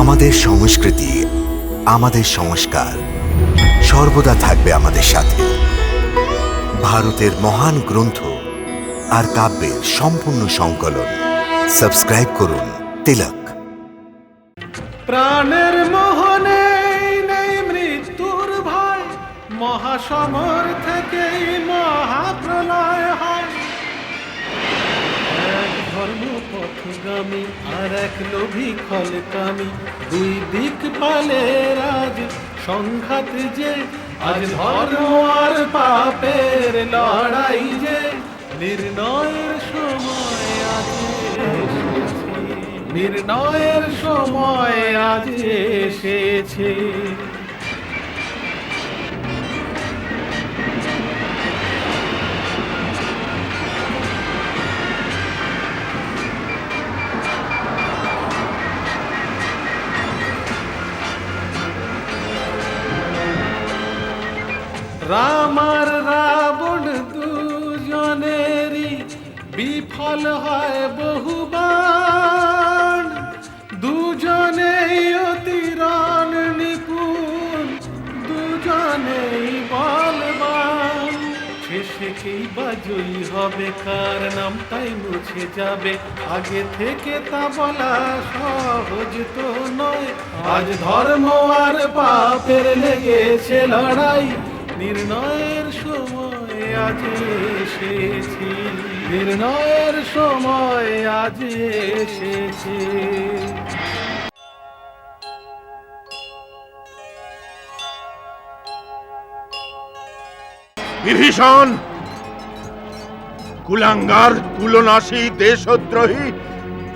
আমাদের সংস্কৃতি, আমাদের সংস্কার সর্বদা থাকবে আমাদের সাথে। ভারতের মহান গ্রন্থ আর কাব্যের সম্পূর্ণ সংকলন। সাবস্ক্রাইব করুন তিলক। প্রাণের মোহনে নেই মৃত্যুর ভয়, মহাসমর থেকেই মহাপ্রলয় হয়। এক ধর্ম পথগামী আর এক লোভী খলকামী। দুই দিক পালে রাজ, সংঘাত যে, আজ ধর্ম আর পাপের লড়াই যে, নির্ণয়ের সময় আছে নির্ণয়ের সময় আজ এসেছে। রাম আর রাবণ দুজনেরই বিফল হয় বহুবার দুজনেই অতিরণ নিপুণ, দুজনেই বলবান। শেষে কেই বা জয়ী হবে, কার নামটাই মুছে যাবে। আগে থেকে তা বলা সহজ তো নয়। আজ ধর্ম আর পাপের লেগেছে লড়াই। নির্ণয়ের সময় আজ এসেছি। নির্ণয়ের সময় আজ এসেছে। বিভীষণ কুলাঙ্গার কুলনাশী দেশদ্রোহী,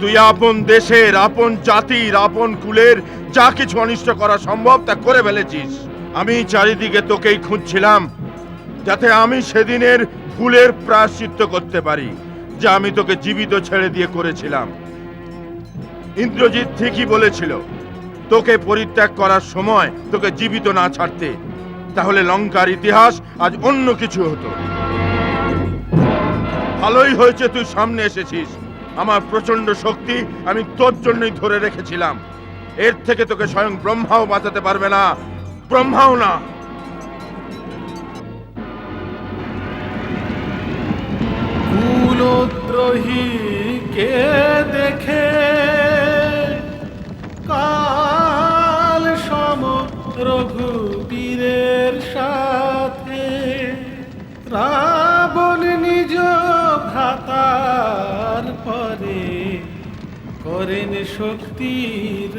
তুই আপন দেশের, আপন জাতির, আপন কুলের, যা কিছু অনিষ্ট করা সম্ভব তা করে ফেলেছিস। আমি চারিদিকে তোকেই খুঁজছিলাম, যাতে আমি সেদিনের ভুলের প্রায়শ্চিত্ত করতে পারি, যা আমি তোকে জীবিত ছেড়ে দিয়ে করেছিলাম। ইন্দ্রজিৎ ঠিকই বলেছিল, তোকে পরিত্যাগ করার সময় তোকে জীবিত না ছাড়তে, তাহলে লঙ্কার ইতিহাস আজ অন্য কিছু হতো। ভালোই হয়েছে তুই সামনে এসেছিস। আমার প্রচণ্ড শক্তি আমি তোর জন্যই ধরে রেখেছিলাম। এর থেকে তোকে স্বয়ং ব্রহ্মাও বাঁচাতে পারবে না। ব্রহ্মাও না কে দেখে? কাল সম রঘুবীরের সাথে। রাবণ নিজ ভ্রাতার পরে করেন শক্তির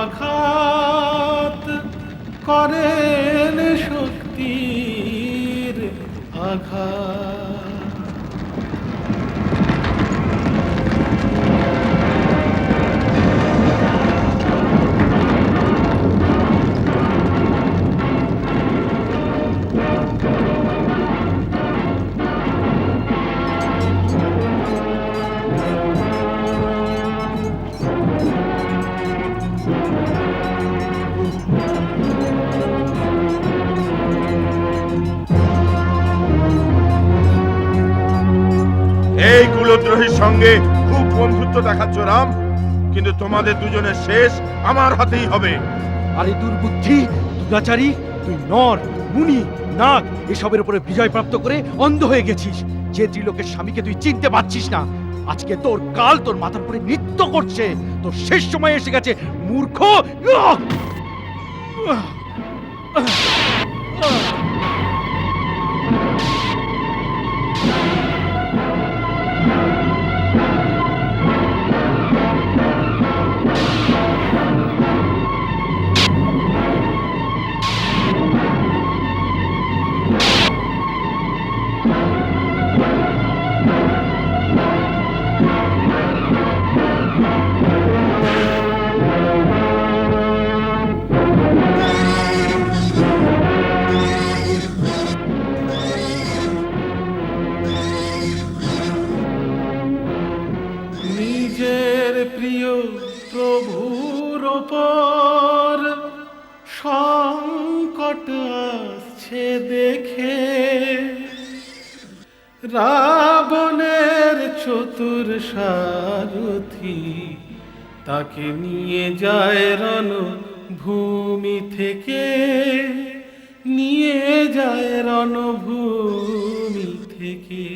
আঘাত। করেন শক্তির আঘাত। সঙ্গে খুব বন্ধুত্ব দেখাচ্ছ, রাম। কিন্তু তোমাদের দুজনের শেষ আমার হাতেই হবে। আরে দুর্বুদ্ধি, দুরাচারী, তুই নর, মুনি, নাগ, এসবের উপরে বিজয় প্রাপ্ত করে অন্ধ হয়ে গেছিস। যে ত্রিলোকের স্বামীকে তুই চিনতে পারছিস না, আজকে তোর কাল তোর মাথার উপরে নৃত্য করছে। তোর শেষ সময় এসে গেছে, মূর্খ। সংকট আসছে দেখে। রাবণের চতুর সারথি তাকে নিয়ে যায় রণ ভূমি থেকে। নিয়ে যায় রণভূমি থেকে।